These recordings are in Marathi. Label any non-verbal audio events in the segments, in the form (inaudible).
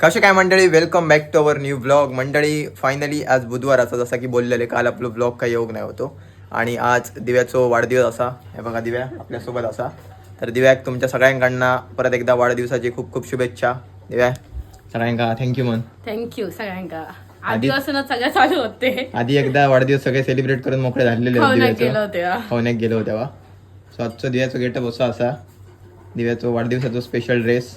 कसे काय मंडळी? Welcome back to our new blog मंडळी फायनली आज बुधवार असा जसा की बोललेले काल आपलं ब्लॉग काही योग नाही होतो. आणि आज दिव्याचो वाढदिवस असा. हे बघा दिव्या आपल्यासोबत असा. तर दिव्याक तुमच्या सगळ्यांकडनं परत एकदा वाढदिवसाची खूप खूप शुभेच्छा. दिव्या सगळ्यांका थँक्यू मन थँक्यू सगळ्यांका. आधीपासूनच सगळ्या चालू होते. आधी एकदा वाढदिवस सगळे सेलिब्रेट करून मोकळे झालेले होते हा. गेलो होतो तेव्हा सो आजचो दिव्याचो गेटअप असो असा. दिव्याचो वाढदिवसाचो स्पेशल ड्रेस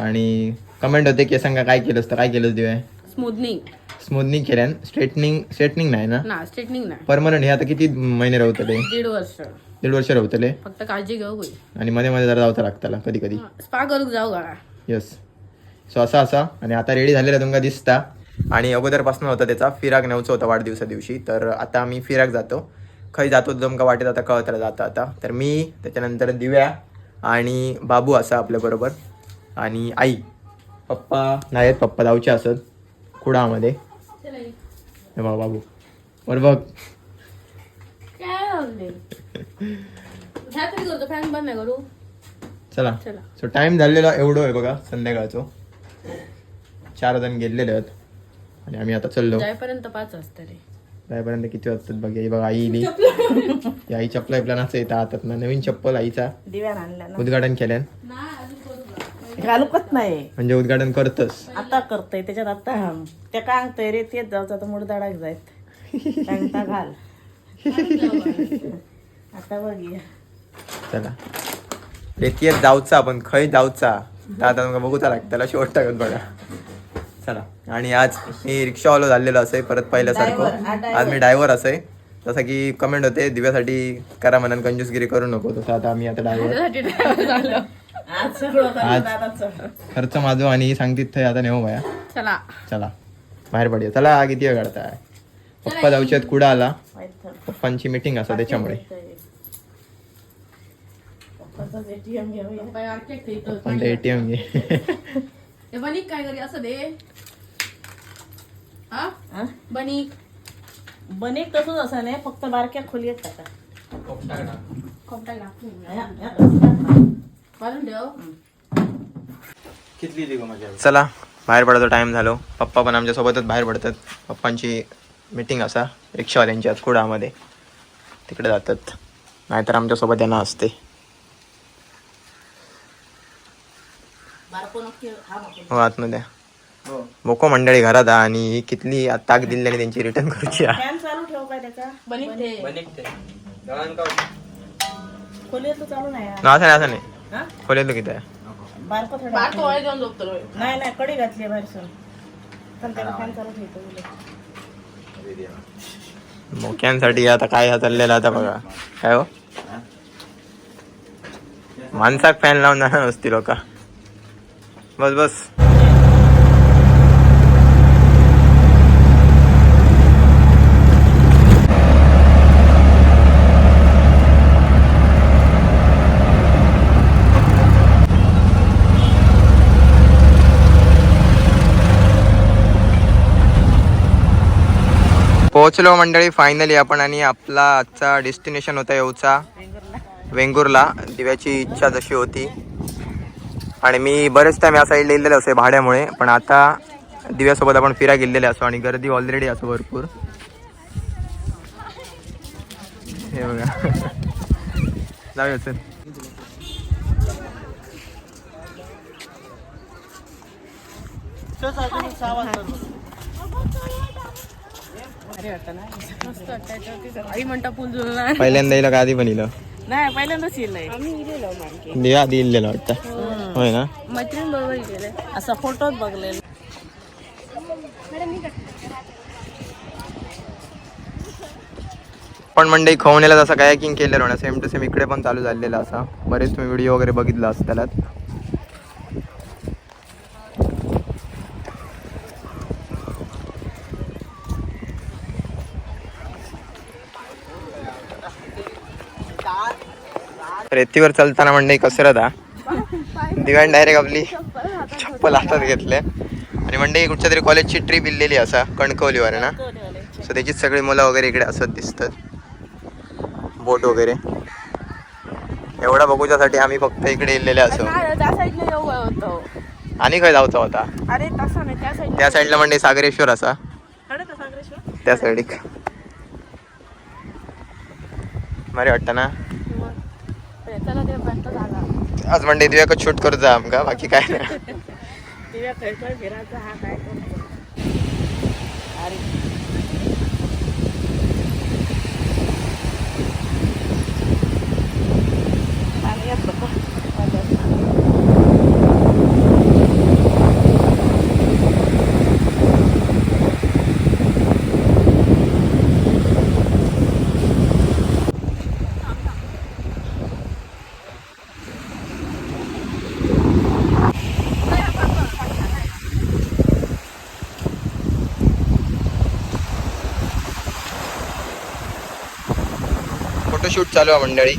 आणि कमेंट होते की सांगा काय केलंस तर काय केलंस दिव्या स्मूथनिंग स्मूथनिंग केल्यान स्ट्रेटनिंग स्ट्रेटनिंग नाही ना? ना स्ट्रेटनिंग नाही. परमनंट हे आता किती महिने राहतले दीड वर्ष. दीड वर्ष राहतले फक्त काळजी घेऊ होई आणि मध्ये मध्ये जरा जावता लागताला कधी कधी स्पा करूक जाऊ का येस सो असा असा. आणि आता रेडी झालेला तुमका दिसता. आणि अगोदरपासून होता त्याचा फिराक नेवचा होता वाढदिवसा दिवशी. तर आता आम्ही फिराक जातो. खंय जातो तुमका वाटेत आता कळत जाता आता. तर मी त्याच्यानंतर दिव्या आणि बाबू असा आपल्याबरोबर आणि आई. पप्पा. नाही आहेत पप्पा जाऊचे असत कुडामध्ये बाबू वर बघ. चला. चला. सो टाइम झालेला एवढं आहे बघा संध्याकाळचो. चार जण गेलेले आहेत. आणि आम्ही आता चाललो. जायपर्यंत पाच वाजता रे. जायपर्यंत किती वाजतात बघ? ही बघा आई इली (laughs) आई चप्पल प्लानाचं येतं हातात ना. नवीन चप्पल आईचा. उद्घाटन केल्यान. घालूकच नाही. म्हणजे उद्घाटन करतस. आता करतय त्याच्यात आता त्या कांगतय रे तेच जाऊचा तर मुड दाडाक जायत कांगता घाल. आता बघूया. चला. रेतीयत जाऊचा आपण खंय जाऊचा. तर आता तुमका बघूचा लागताला शेवट टाकत बघा. चला. आणि आज मी रिक्षावालो झालेलो असे परत पहिल्यासारखं. आज मी ड्रायव्हर असे जसं की कमेंट होते दिव्यासाठी करा म्हणून कंजूसगिरी करू नको. तसं आता आम्ही आता ड्रायव्हर आज. खर्च माझो आणि ही सांगतीत थंय आता नेऊ बाया. चला. चला. बाहेर पडूया. चला किती वेळ काढताय? पप्पा जाऊचे आहेत कुडा आला. पप्पांची मीटिंग असा त्याच्यामुळे. पण एटीएम घे. बनिक काय करी असं दे. हा? हा? बनिक. बनेक तसंच असं नाही फक्त बारक्या खोलीत टाका. खोपटा चला बाहेर पडायचा टाइम झालो. पप्पा पण आमच्या सोबतच बाहेर पडतात. पप्पांची मीटिंग असा रिक्षावाल्यांची आज कुडामध्ये तिकडे जातात. नाहीतर आमच्यासोबत यांना असते. हा. हो आतमध्ये. मोको मंडळी घरात हा आणि ही कितली ताक दिली आणि त्यांची रिटर्न करूची हा. हा. असं नाही असं नाही हा? खोलेल किती आहे बारको थोडा बार तो जाऊन झोपतो रे. नाही नाही कडी घातली बाहेर सर पण त्याला फॅन चालू ठेवतो उलट. मोक्यांसाठी आता काय हा चाललेला आता बघा. काय हो? माणसाक फॅन लावून जाणार नसती लोक. बस बस. पोहोचलो मंडळी फायनली आपण आणि आपला आजचा डेस्टिनेशन होता येऊचा. वेंगुर्ला. दिव्याची इच्छा जशी होती. आणि मी बरेच टाइम या साईडला गेलेलो असे भाड्यामुळे पण आता दिव्यासोबत आपण फिरा गेलेले असो आणि गर्दी ऑलरेडी असो भरपूर. हे बघा. जाऊया चल. भारी वाटतं ना? मस्त वाटतं याच्यावरती आई म्हणता पूल जुळणार. पहिल्यांदा येईल का आधी पण येईल नाही. पहिल्यांदाच येईल आम्ही मानकी आधी इलेलं वाटतं. होय ना? मैत्रीण बरोबर गेले. असा फोटोच बघलेला. पण मंडई खवण्याला जसं कायकिंग केलेलं ना सेम टू सेम इकडे पण चालू झालेलं असा. बरेच तुम्ही व्हिडिओ वगैरे बघितला असताना रेतीवर चालताना मंडई कसरत हा दिव्यान डायरेक्ट आपली चप्पल हातात घेतले. आणि मंडई कुठच्या तरी कॉलेजची ट्रिप इल्लेली असा कणकवलीवर ना. सो त्याचीच सगळी मुलं वगैरे इकडे असत दिसतात. बोट वगैरे. एवढा बघूच्यासाठी आम्ही फक्त इकडे इल्लेले असो. आणि खंय जाऊचा होता. त्या साईड साईडला म्हणजे सागरेश्वर असा. त्या साईडीक बरे वाटतं ना? आज म्हणजे दिव्याकच शूट करूचा आमका बाकी काय नाही दिव्या खळखळ फिरायचा हा काय करतो अरे पाणी येत बघ. शूट चालू आहे मंडळी.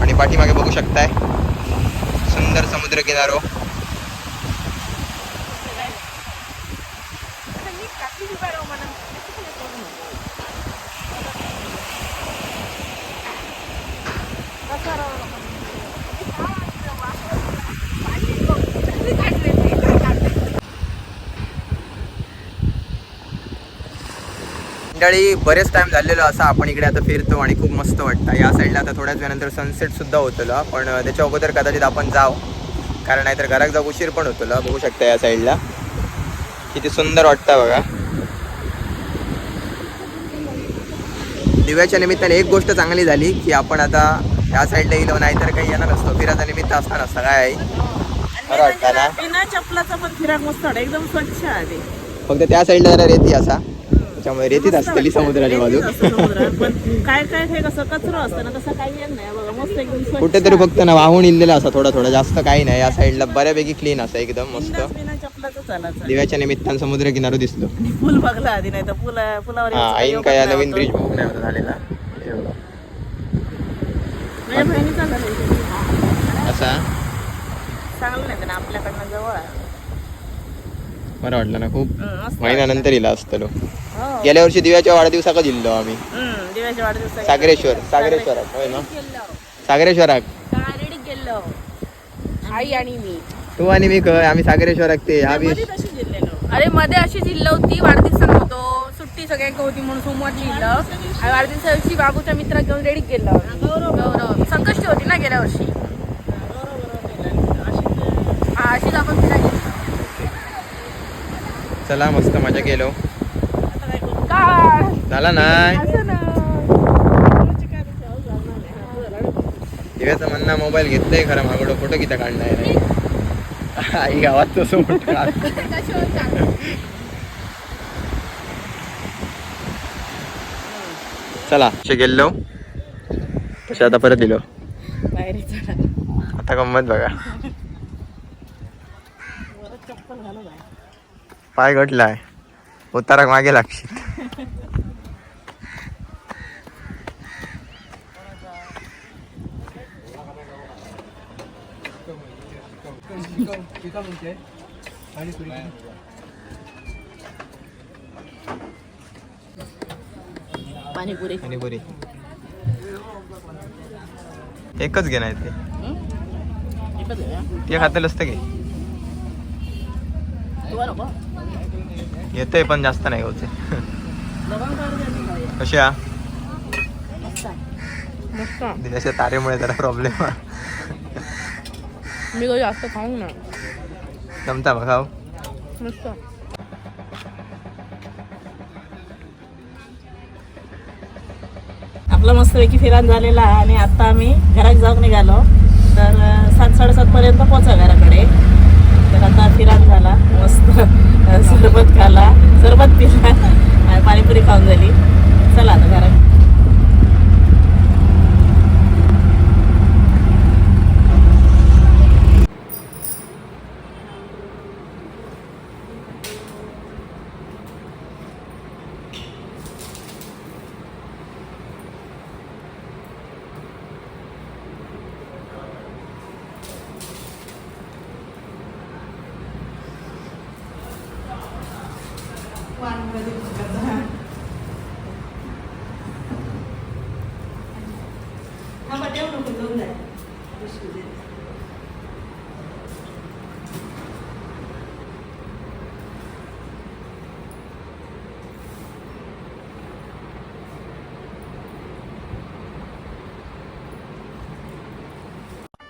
आणि पाठीमागे बघू शकताय. सुंदर समुद्र किनारो. मंडळी बरेच टाइम झालेलो असा आपण इकडे आता फिरतो आणि खूप मस्त वाटतं. या साईडला आता थोड्याच वेळानंतर सनसेट सुद्धा होतलो. पण त्याच्या अगोदर कदाचित आपण जाऊ. कारण नाहीतर घरात जाऊ उशीर पण होतलो. बघू शकता या साईडला किती सुंदर वाटतं बघा. दिव्याच्या निमित्ताने एक गोष्ट चांगली झाली की आपण आता या साईडला येलो नाहीतर काही येणार नसतो फिरायचा निमित्त असता. नसता काय? आहे? बरं वाटतं ना? बिना चपलाचा पण फिराक मस्त एकदम स्वच्छ आहे. फक्त त्या साईडला जरा रेती असा. त्याच्यामुळे रेतीत असतली समुद्राच्या बाजू पण काय काय हे कसं कचरा असतं ना तसं काही येत नाही. बघा मस्त एकदम स्वच्छ कुठेतरी फक्त ना वाहून इलेला असा थोडा थोडा जास्त काही नाही. या साईडला बऱ्यापैकी क्लीन असा एकदम मस्त. बिंदास बिना चपलाचं चालायचं. दिव्याच्या निमित्तानं समुद्र किनारू दिसलो पूल बघला आधी नाही तर पुला पुलावर हा यायचं आईन काय या नवीन नाही ब्रिज नाही होता झालेला. बघा. होतं. माझ्या बहिणीचा झाला. इथे. असा? चांगलं नाही ना आपल्याकडनं जवळ आहे. बरं वाटलं ना खूप महिन्यानंतर इला असतलो. हो. गेल्या वर्षी दिव्याच्या वाढदिवसाका दिलो आम्ही. हम्म, दिव्याच्या वाढदिवसाला सागरेश्वर सागरेश्वरात होय ना? सागरेश्वराक आई आणि मी. तू आणि मी खय आम्ही सागरेश्वराक ते हा जिल्ह्याला अरे मध्ये अशी जिल्हा होती वाढदिवसाला होतो. सुट्टी सगळ्यांक होती म्हणून सोमवारची जिल्हा आणि वाढदिवसा दिवशी बाबूच्या मित्रा घेऊन रेडीत गेलो गौरव. संकष्टी होती ना गेल्या वर्षी? हा अशीच आपण. चला मस्त मजा केलो. झाला नाही दिव्याचं म्हणणं मोबाईल घेतलंय खरं मागडं फोटो किती काढणार नाही आई गावात तसं मोठं? चला असे गेलो. तसे आता परत दिलो आता गंमत बघा चप्पल घालू बाहेर पाय गटलाय उताराक मागे लागशील. पाणीपुरी. एकच घे नाही ते? ते खातेल असतं की? येतंय पण जास्त नाही होते? कशा? दिल्याच्या तारेमुळे जरा प्रॉब्लेम मी काही जास्त खाऊ ना जमता बघा हो. मस्त. आपलं मस्तपैकी फिरान झालेला आणि आता आम्ही घरात जाऊन निघालो. तर सात साडेसात पर्यंत पोहोचा घराकडे. तर फिरात झाला. मस्त. सरबत खाला. सरबत पिला. आणि पाणीपुरी खाऊन झाली. चला आता घरात.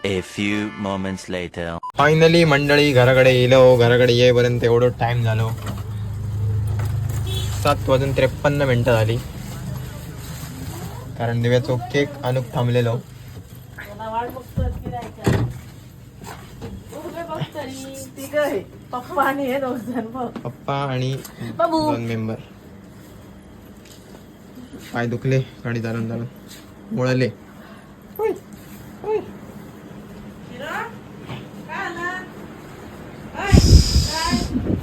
A few moments later. Finally मंडळी घराकडे येलो. घराकडे येईपर्यंत एवढं टाइम झालो. सात वाजून त्रेपन्न मिनिटं झाली. कारण दिव्याचो केक अनुक थांबलेलो. पप्पा आणि हे पप्पा. दोन मेंबर पाय दुखले गाडी चालून चालून मुळले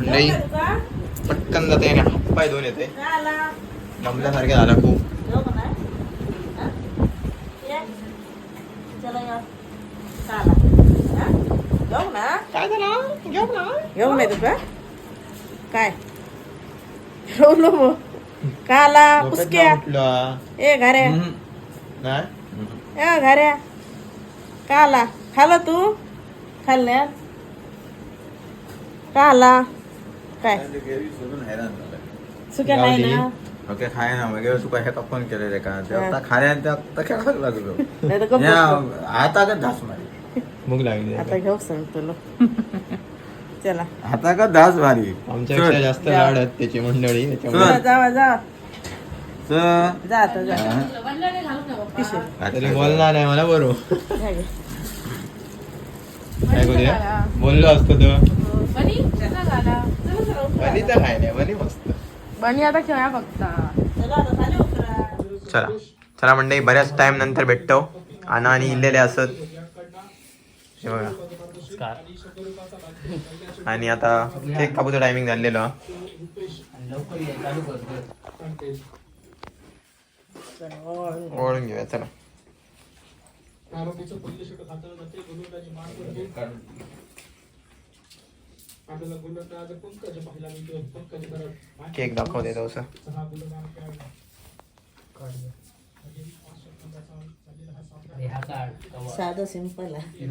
मंडळी पटकन जाते आणि हातपाय दोन येते दमल्यासारखे झाला खूप काय झालं घेऊ ना घेऊन येतो का काय घेऊन मग का आला पुसक्या ए घऱ्या नाही ए घऱ्या का आला खाल्ला तू। खाल्ल्या का आला काय? सुक्या नाही ना? ओके खाय ना. मग तुका हे फोन केलेले का? ते आता खाण्यात आता खेळायला लागलो. (laughs) नाही तर गप्प या, धास मारी. भूक लागली. आता घेऊ सांग तुला (laughs) चला. आता का धास मारी. आमच्यापेक्षा जास्त लाड आहेत त्याची मंडळी चल. त्याच्यामुळे जावा जावा चल. जा आता जा. पिशवी. तरी बोलणार नाही मला बरोबर. (laughs) काय करूया? बोललो असतो तर बनी कसा झाला बनी तर काय नाही बनी मस्त. बनी आता खेळा फक्त. चला आता खाली उतरा. चला. चला मंडळी बऱ्याच टाइम नंतर भेटतो. आना आणि इल्लेले असत. हे बघा. आणि आता केक कापूचं टायमिंग झालेलं. ओळून घेऊया चला. केक दाखवते तसं साधं सिंपल आहे.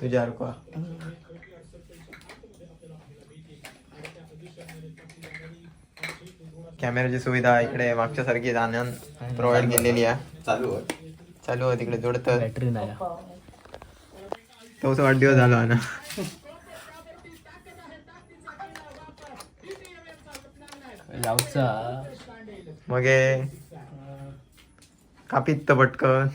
तुझ्या अर्को कॅमेराची सुविधा इकडे मागच्या सारखी आनंद प्रोव्हाइड केलेली आहे. चालू आहे. चालू आहे तिकडे जोडत. तोच वाढदिवस झाला ना मग. कापित पटकन.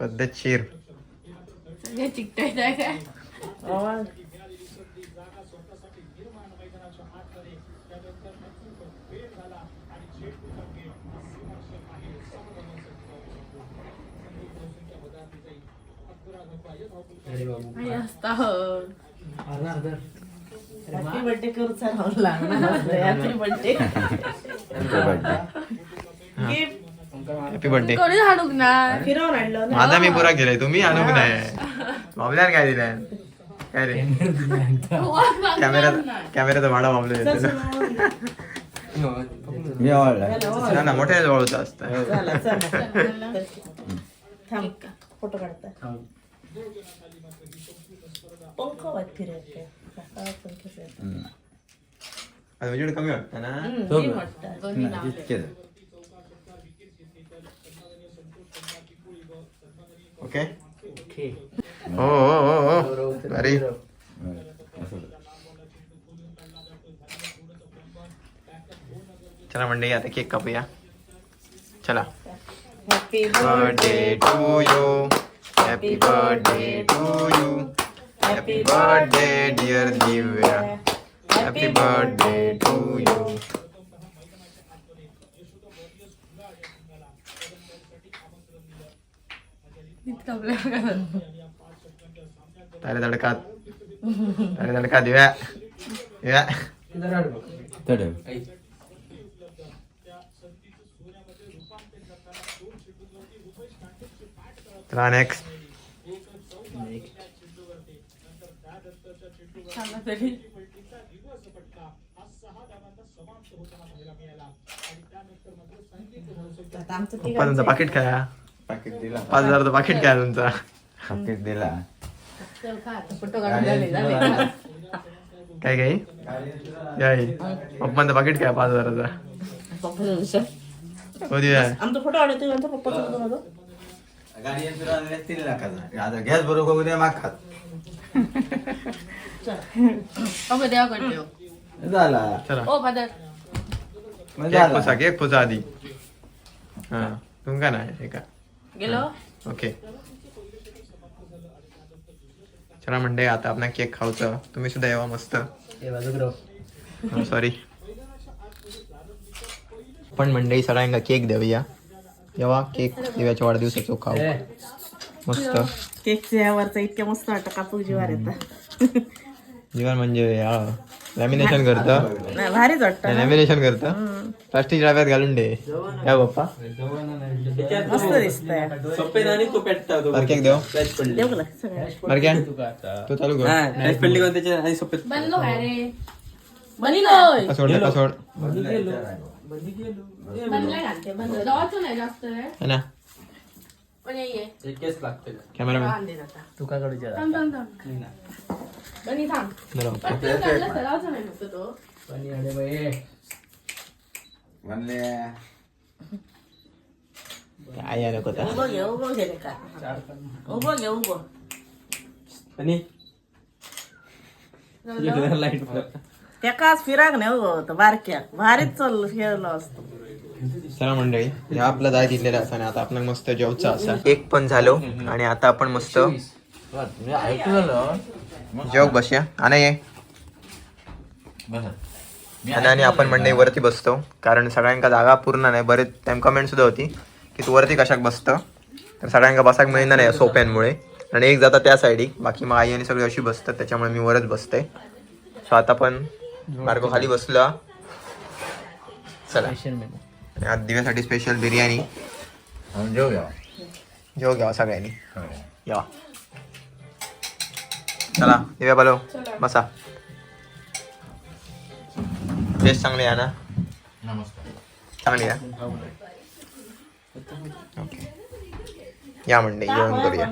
पद्धतशीर. चिकटायचं काय? असता हॅपी बर्थडे करू चालवं लागणार. Happy birthday gift happy birthday कोणी हाडूक ना फिरवून आणलं ना. माझा मी पुरा केलाय तुम्ही आणूक नाही. बाबल्यान काय दिलाय? काय रे? कॅमेरा कॅमेराचा भाडा बाबले मी आवडला ना ना मोठ्या असतं. चला चला. थांब. फोटो काढता पंख वाट फिरायचे पंख फिरायचे. आता तुझ्याकडे कमी वाटतं ना हम्म, ही वाटतं. इतके ओके हो हो हो हो अरे चला मंडळी आता केक कापूया चला happy birthday to you happy birthday to you happy birthday dear Divya happy birthday to you तारे तडकात तारे तडका दिव्या दिव्या तडे नेक्स्ट आता आमचं पाकिट काय पाकिट दिला पाच हजारचं पाकिट काय तुमचा पाकिट दिला फोटो काढून झाले झाले काय काय काय पप्पांचं पाकिट काय पाच हजाराचा पप्पाचा विषय हो आमचा फोटो आढळतो आमचा पप्पाचा फोटो माझा गाडी यंत्र आणले तीन लाखाचा. आता गॅस बरोबर उद्या माग खात. ओके देवा करतो झाला. चला. ओ फादर. मग केक झाला. पोसा केक पोसा आधी. हा तुमका नाही? एका गेलो. ओके. चला म्हणते आता आपण केक खाऊचं. तुम्ही सुद्धा येवा मस्त. सॉरी पण मंडळी सगळ्यांना केक देऊया. येवा केक देवाच्या वाढदिवसाचो खाऊ. मस्त. केकच्या यावरचा इतक्या मस्त वाटतं कापूक जीवार येतं. जीवन म्हणजे लॅमिनेशन करतं. नाही भारीच वाटतं लॅमिनेशन करतं. प्लास्टिक डब्यात घालून दे. या बाप्पा मस्त दिसतंय. केक देव. तू चालू कर. बनलो सोड का सोड बनलाय घालते बनलो जावाचं नाही जास्त रे है ना? पण ये कॅमेरामॅन थांब थांब थांब. बनी थांब. बरोबर पटकन काढलं तर जावाचं नाही नुसतं तो. म्हणले काय आहे नको आता. उभं घे उभं घे रे का उभं घे उभं. फिराक नाही होतं बारक्या. भारीच खेळलो असतो. चला मंडळी हे आपलं जाय दिलेलं असा आणि आता आपण मस्त जेवचं असा. एक पण झालो आणि आता आपण मस्त जेव बसूया. आणि ये. आणि आणि आपण मंडळी वरती बसतो. कारण सगळ्यांका जागा पूर्ण नाही. बरेच टाइम कमेंट सुद्धा होती की तू वरती कशाक बसतं? तर सगळ्यांका बसाक मिळणार नाही सोप्यांमुळे. आणि एक जाता त्या साईडी बाकी मग आई आणि सगळी अशी बसतात त्याच्यामुळे मी वरच बसते सो आता पण मार्ग खाली बसला. चला. आणि आज दिव्यासाठी स्पेशल बिर्याणी. जेव घ्या. जेव घ्यावा सगळ्यांनी. या. चला दिव्या बोलव बसा. टेस्ट चांगली आहे ना? नमस्कार. चांगली आहे. ओके या मंडळी जेवण करूया.